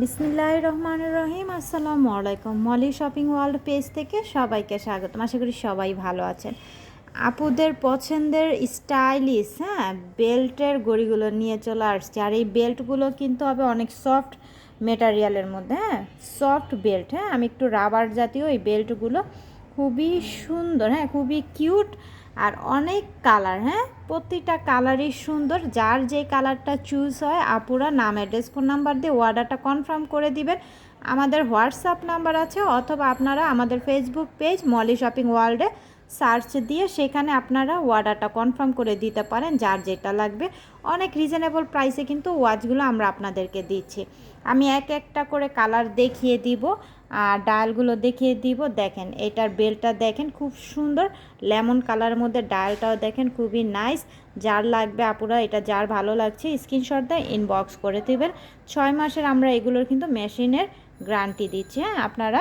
বিসমিল্লাহ রহমান রহিম আসসালামু আলাইকুম। মলি শপিং ওয়ার্ল্ড পেজ থেকে সবাইকে স্বাগতম। আশা করি সবাই ভালো আছেন। আপুদের পছন্দের স্টাইলিশ হ্যাঁ বেল্টের গড়িগুলো নিয়ে চলে আসছে। আর এই বেল্টগুলো কিন্তু হবে অনেক সফট মেটারিয়ালের মধ্যে হ্যাঁ সফট বেল্ট হ্যাঁ আমি একটু রাবার জাতীয় এই বেল্টগুলো খুবই সুন্দর হ্যাঁ খুবই কিউট আর অনেক কালার হ্যাঁ? প্রতিটা কালারই সুন্দর। যার যে কালারটা চুজ হয়, আপুরা নাম অ্যাড্রেস ফোন নাম্বার দিয়ে অর্ডারটা কনফার্ম করে দিবেন। আমাদের হোয়াটসঅ্যাপ নাম্বার আছে, অথবা আপনারা আমাদের ফেসবুক পেজ মলি শপিং ওয়ার্ল্ডে সার্চ দিয়ে সেখানে আপনারা অর্ডারটা কনফার্ম করে দিতে পারেন, যার যেটা লাগবে। অনেক রিজনেবল প্রাইসে কিন্তু ওয়াচগুলো আমরা আপনাদেরকে দিচ্ছি। আমি এক একটা করে কালার দেখিয়ে দিব। আর ডায়ালগুলো দেখিয়ে দিব। দেখেন, এটার বেলটা দেখেন, খুব সুন্দর। লেমন কালারের মধ্যে ডায়ালটাও দেখেন, খুবই নাইস। যার লাগবে আপুরা, এটা যার ভালো লাগছে, স্ক্রিনশট দেয় ইনবক্স করে দেবেন। ছয় মাসের আমরা এগুলোর কিন্তু মেশিনের গ্যারান্টি দিচ্ছি হ্যাঁ? আপনারা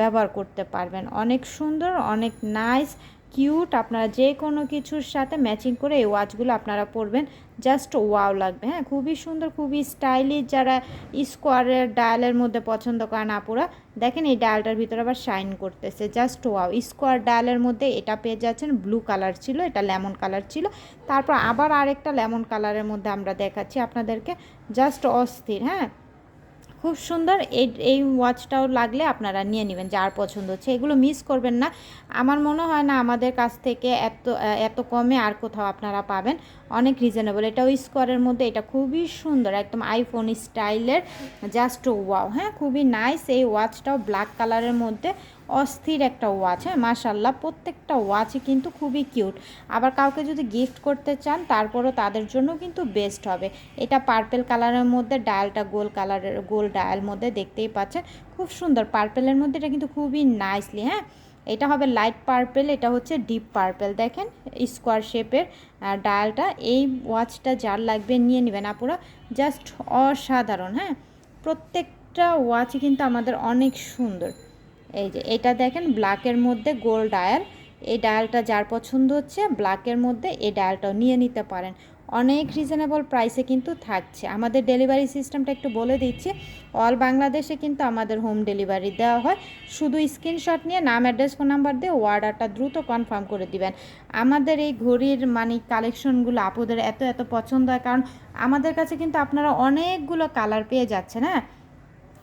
ব্যবহার করতে পারবেন। অনেক সুন্দর, অনেক নাইস কিউট, আপনারা যে কোনো কিছুর সাথে ম্যাচিং করে এই ওয়াচগুলো আপনারা পরবেন। জাস্ট ওয়াও লাগবে। হ্যাঁ খুবই সুন্দর, খুবই স্টাইলিশ যারা স্কোয়ারের ডায়ালের মধ্যে পছন্দ করেন আপুরা, দেখেন এই ডায়ালটার ভিতরে আবার শাইন করতেছে। জাস্ট ওয়াও, স্কোয়ার ডায়ালের মধ্যে এটা পেয়ে যাচ্ছেন, ব্লু কালার ছিল, এটা লেমন কালার ছিল। তারপর আবার আরেকটা লেমন কালারের মধ্যে আমরা দেখাচ্ছি আপনাদেরকে, জাস্ট অস্থির। হ্যাঁ খুব সুন্দর। এই এই ওয়াচটাও লাগলে আপনারা নিয়ে নেবেন, যার পছন্দ হচ্ছে। এগুলো মিস করবেন না। আমার মনে হয় না আমাদের কাছ থেকে এত এত কমে আর কোথাও আপনারা পাবেন। অনেক রিজনেবল এটাও স্কোয়ারের মধ্যে, এটা খুবই সুন্দর। একদম আইফোন স্টাইলের জাস্ট ওয়াও হ্যাঁ খুবই নাইস এই ওয়াচটাও ব্ল্যাক কালারের মধ্যে। অস্থির একটা ওয়াচ হ্যাঁ মাশাল্লাহ প্রত্যেকটা ওয়াচই কিন্তু খুবই কিউট আবার কাউকে যদি গিফট করতে চান, তারপরও তাদের জন্য কিন্তু বেস্ট হবে। এটা পার্পেল কালারের মধ্যে ডায়ালটা গোল কালারের গোল ডায়াল মধ্যে দেখতেই পাচ্ছেন। খুব সুন্দর পার্পেলের মধ্যে এটা কিন্তু খুবই নাইসলি হ্যাঁ। এটা হবে লাইট পার্পেল এটা হচ্ছে ডিপ পার্পেল দেখেন স্কোয়ার শেপের ডায়ালটা এই ওয়াচটা যার লাগবে নিয়ে নেবেন আপুরা। জাস্ট অসাধারণ হ্যাঁ। প্রত্যেকটা ওয়াচই কিন্তু আমাদের অনেক সুন্দর। এই যে, এটা দেখেন ব্ল্যাকের মধ্যে গোল ডায়াল এই ডায়ালটা যার পছন্দ হচ্ছে ব্ল্যাকের মধ্যে এই ডায়ালটাও নিয়ে নিতে পারেন। অনেক রিজনেবল প্রাইসে কিন্তু থাকছে। আমাদের ডেলিভারি সিস্টেমটা একটু বলে দিচ্ছি অল বাংলাদেশে কিন্তু আমাদের হোম ডেলিভারি দেওয়া হয়। শুধু স্ক্রিনশট নিয়ে নাম অ্যাড্রেস ফোন নাম্বার দিয়ে অর্ডারটা দ্রুত কনফার্ম করে দিবেন। আমাদের এই ঘড়ির মানে কালেকশনগুলো আপুদের এত এত পছন্দ হয়। কারণ আমাদের কাছে কিন্তু আপনারা অনেকগুলো কালার পেয়ে যাচ্ছেন হ্যাঁ?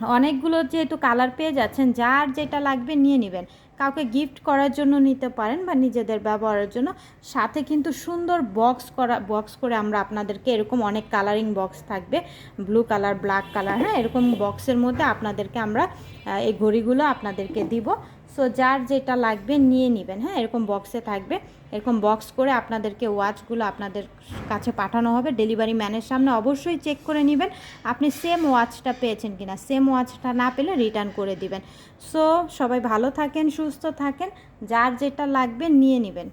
অনেকগুলো যেহেতু কালার পেয়ে যাচ্ছেন যার যেটা লাগবে নিয়ে নেবেন। কাউকে গিফট করার জন্য নিতে পারেন বা নিজেদের ব্যবহারের জন্য। সাথে কিন্তু সুন্দর বক্স করা বক্স করে আমরা আপনাদেরকে এরকম অনেক কালারিং বক্স থাকবে। ব্লু কালার ব্ল্যাক কালার হ্যাঁ এরকম বক্সের মধ্যে আপনাদেরকে আমরা এই ঘড়িগুলো আপনাদেরকে দিব। সো যার যেটা লাগবে নিয়ে নেবেন হ্যাঁ এরকম বক্সে থাকবে। এরকম বক্স করে আপনাদেরকে ওয়াচগুলো আপনাদের কাছে পাঠানো হবে। ডেলিভারি ম্যানের সামনে অবশ্যই চেক করে নেবেন। আপনি সেম ওয়াচটা পেয়েছেন কিনা সেম ওয়াচটা না পেলে রিটার্ন করে দিবেন। সো সবাই ভালো থাকেন সুস্থ থাকেন যার যেটা লাগবে নিয়ে নেবেন।